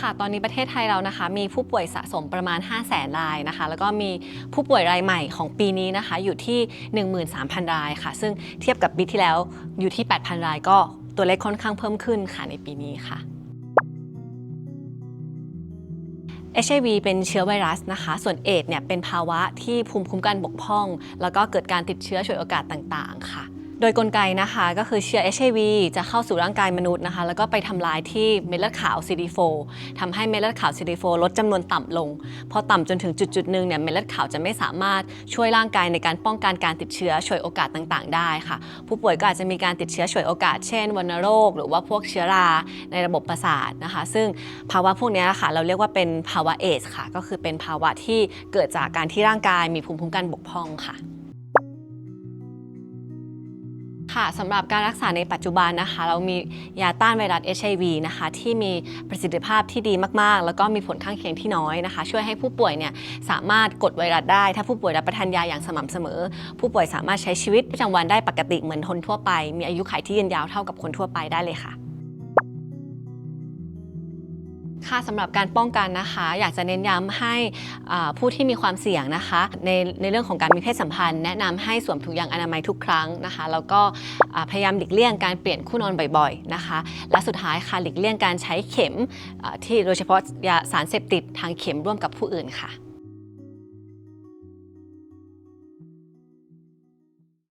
ค่ะตอนนี้ประเทศไทยเรานะคะ มีผู้ป่วยสะสมประมาณ 5 0 0แสนรายนะคะ แล้วก็มีผู้ป่วยรายใหม่ของปีนี้นะคะ อยู่ที่ 13,000 รายค่ะ ซึ่งเทียบกับปีที่แล้วอยู่ที่ 8,000 ราย ก็ตัวเลขค่อนข้างเพิ่มขึ้นค่ะในปีนี้ค่ะ HIV เป็นเชื้อไวรัสนะคะ ส่วนเอดเนี่ยเป็นภาวะที่ภูมิคุ้มกันบกพร่อง แล้วก็เกิดการติดเชื้อฉวยโอกาสต่างๆ ค่ะ โดยกลไกนะคะก็คือเชื้อ HIV จะเข้าสู่ร่างกายมนุษย์นะคะ แล้วก็ไปทำลายที่เม็ดเลือดขาว CD4 ทำให้เม็ดเลือดขาว CD4 ลดจำนวนต่ำลง พอต่ำจนถึงจุดจุดหนึ่งเนี่ยเม็ดเลือดขาวจะไม่สามารถช่วยร่างกายในการป้องกันการติดเชื้อฉวยโอกาสต่างๆ ได้ค่ะ ผู้ป่วยก็อาจจะมีการติดเชื้อฉวยโอกาส เช่นวัณโรค หรือว่าพวกเชื้อราในระบบประสาทนะคะ ซึ่งภาวะพวกนี้ค่ะเราเรียกว่าเป็นภาวะเอสค่ะ ก็คือเป็นภาวะที่เกิดจากการที่ร่างกายมีภูมิคุ้มกันบกพร่องค่ะ ค่ะสำหรับการรักษาในปัจจุบันนะคะ เรามียาต้านไวรัส HIV นะคะ ที่มีประสิทธิภาพที่ดีมากๆ แล้วก็มีผลข้างเคียงที่น้อยนะคะ ช่วยให้ผู้ป่วยเนี่ยสามารถกดไวรัสได้ ถ้าผู้ป่วยรับประทานยาอย่างสม่ำเสมอ ผู้ป่วยสามารถใช้ชีวิตประจำวันได้ปกติเหมือนคนทั่วไป มีอายุขัยที่ยืนยาวเท่ากับคนทั่วไปได้เลยค่ะ ค่ะสำหรับการป้องกันนะคะ อยากจะเน้นย้ำให้อ่าผู้ที่มีความเสี่ยงนะคะ ในในเรื่องของการมีเพศสัมพันธ์ แนะนำให้สวมถุงยางอนามัยทุกครั้งนะคะ แล้วก็อ่าพยายามหลีกเลี่ยงการเปลี่ยนคู่นอนบ่อยๆนะคะ และสุดท้ายค่ะหลีกเลี่ยงการใช้เข็มอ่าที่โดยเฉพาะยาสารเสพติดทางเข็มร่วมกับผู้อื่นค่ะ